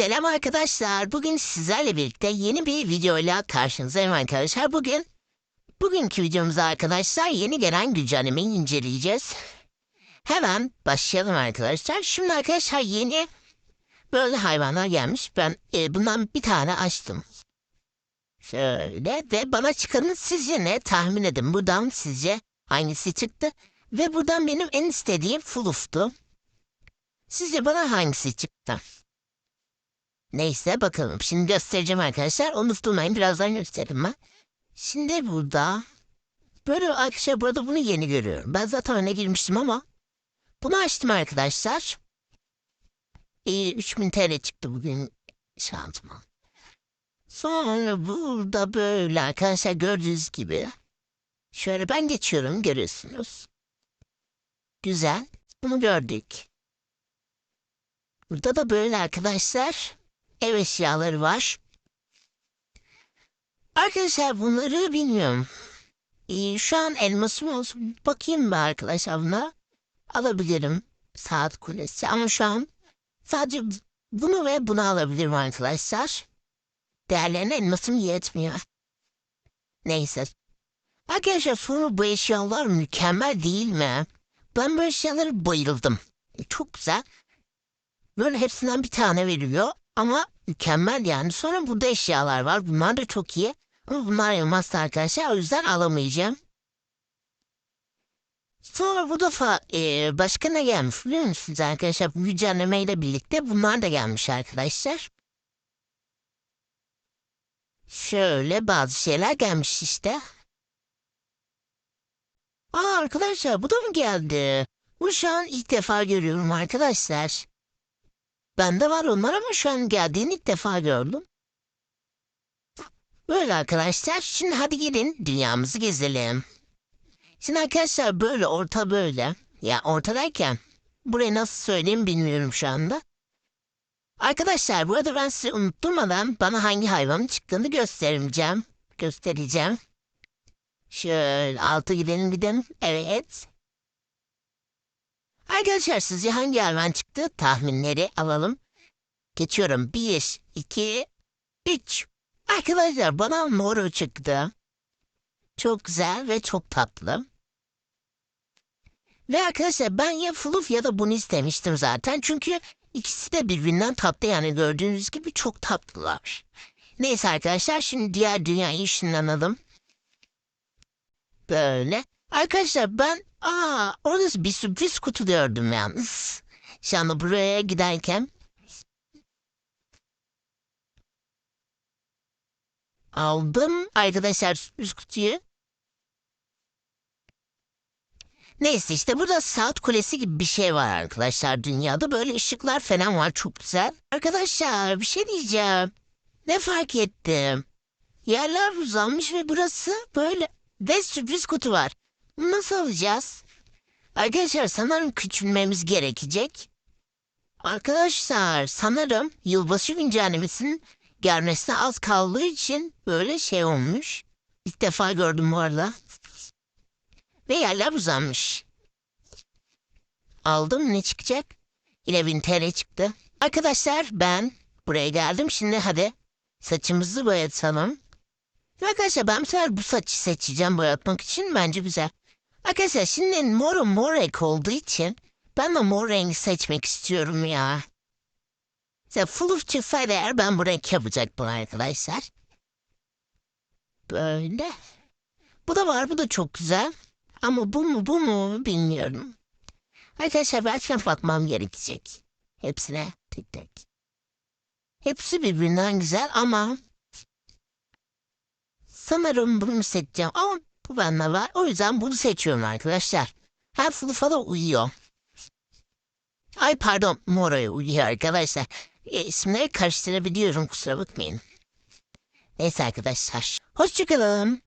Selam arkadaşlar. Bugün sizlerle birlikte yeni bir videoyla karşınızdayım arkadaşlar. Bugün bugünkü videomuzda arkadaşlar yeni gelen güncellemeyi inceleyeceğiz. Hemen başlayalım arkadaşlar. Şimdi arkadaşlar yeni böyle hayvanlar gelmiş. Ben e, bundan bir tane açtım. Şöyle ve bana çıkanın sizce ne? Tahmin edin. Buradan sizce hangisi çıktı? Ve buradan benim en istediğim Fuluf'tu. Sizce bana hangisi çıktı? Neyse bakalım. Şimdi göstereceğim arkadaşlar. Onu tutmayın. Birazdan gösteririm ben. Şimdi burada böyle arkadaşlar burada bunu yeni görüyorum. Ben zaten öne girmiştim ama bunu açtım arkadaşlar. Ee, 3000 TL çıktı bugün şansıma. Sonra burada böyle arkadaşlar gördüğünüz gibi. Şöyle ben geçiyorum görüyorsunuz. Güzel. Bunu gördük. Burada da böyle arkadaşlar ev eşyaları var. Arkadaşlar bunları bilmiyorum. Ee, şu an elmasım olsun. Bakayım bir arkadaşlar buna. Alabilirim. Saat kulesi ama şu an sadece bunu ve bunu alabilirim arkadaşlar. Değerlerine elmasım yetmiyor. Neyse. Arkadaşlar sonra bu eşyalar mükemmel değil mi? Ben bu eşyalara bayıldım. E, Çok güzel. Böyle hepsinden bir tane veriyor. Ama mükemmel yani. Sonra burada eşyalar var. Bunlar da çok iyi. Ama bunlar elmaslı arkadaşlar. O yüzden alamayacağım. Sonra bu defa e, başka ne gelmiş biliyor musunuz arkadaşlar? Bu güncellemeyle birlikte bunlar da gelmiş arkadaşlar. Şöyle bazı şeyler gelmiş işte. Aa arkadaşlar bu da mı geldi? Bu şu an ilk defa görüyorum arkadaşlar. Bende var onlar ama şu an geldiğini ilk defa gördüm. Böyle arkadaşlar. Şimdi hadi gelin dünyamızı gezelim. Şimdi arkadaşlar böyle orta böyle. Ya ortadayken burayı nasıl söyleyeyim bilmiyorum şu anda. Arkadaşlar bu arada ben size unutturmadan bana hangi hayvanın çıktığını göstereceğim. Göstereceğim. Şöyle altı gidelim gidelim. Evet. Arkadaşlar sizce hangi hayvan çıktı? Tahminleri alalım. Geçiyorum. Bir, iki, üç. Arkadaşlar bana moro çıktı. Çok güzel ve çok tatlı. Ve arkadaşlar ben ya Fluff ya da bunu istemiştim zaten. Çünkü ikisi de birbirinden tatlı yani gördüğünüz gibi çok tatlılar. Neyse arkadaşlar şimdi diğer dünyayı ışınlanalım. Böyle. Arkadaşlar ben aa orada bir sürpriz kutu gördüm yalnız. Şu anda buraya giderken aldım arkadaşlar sürpriz kutuyu. Neyse işte burada saat kulesi gibi bir şey var arkadaşlar dünyada. Böyle ışıklar falan var çok güzel. Arkadaşlar bir şey diyeceğim. Ne fark ettim? Yerler uzanmış ve burası böyle ve sürpriz kutu var. Nasıl alacağız? Arkadaşlar sanırım küçülmemiz gerekecek. Arkadaşlar sanırım yılbaşı güncellemesinin gelmesine az kaldığı için böyle şey olmuş. İlk defa gördüm bu arada. Ve yerler uzanmış. Aldım ne çıkacak? Yine 1000 TL çıktı. Arkadaşlar ben buraya geldim. Şimdi hadi saçımızı boyatalım. Arkadaşlar ben sefer bu saçı seçeceğim boyatmak için. Bence güzel. Arkadaşlar şimdi moru mor renk olduğu için ben de mor rengi seçmek istiyorum ya. Mesela Fluff çıksaydı eğer ben bu renk yapacaktım arkadaşlar. Böyle. Bu da var bu da çok güzel. Ama bu mu bu mu bilmiyorum. Arkadaşlar belki bakmam gerekecek. Hepsine tek tek. Hepsi birbirinden güzel ama sanırım bunu seçeceğim. Ama bu bende var. O yüzden bunu seçiyorum arkadaşlar. Hem sınıfa da uyuyor. Ay pardon Mora'ya uyuyor arkadaşlar. E, isimleri karıştırabiliyorum kusura bakmayın. Neyse arkadaşlar. Hoşçakalın.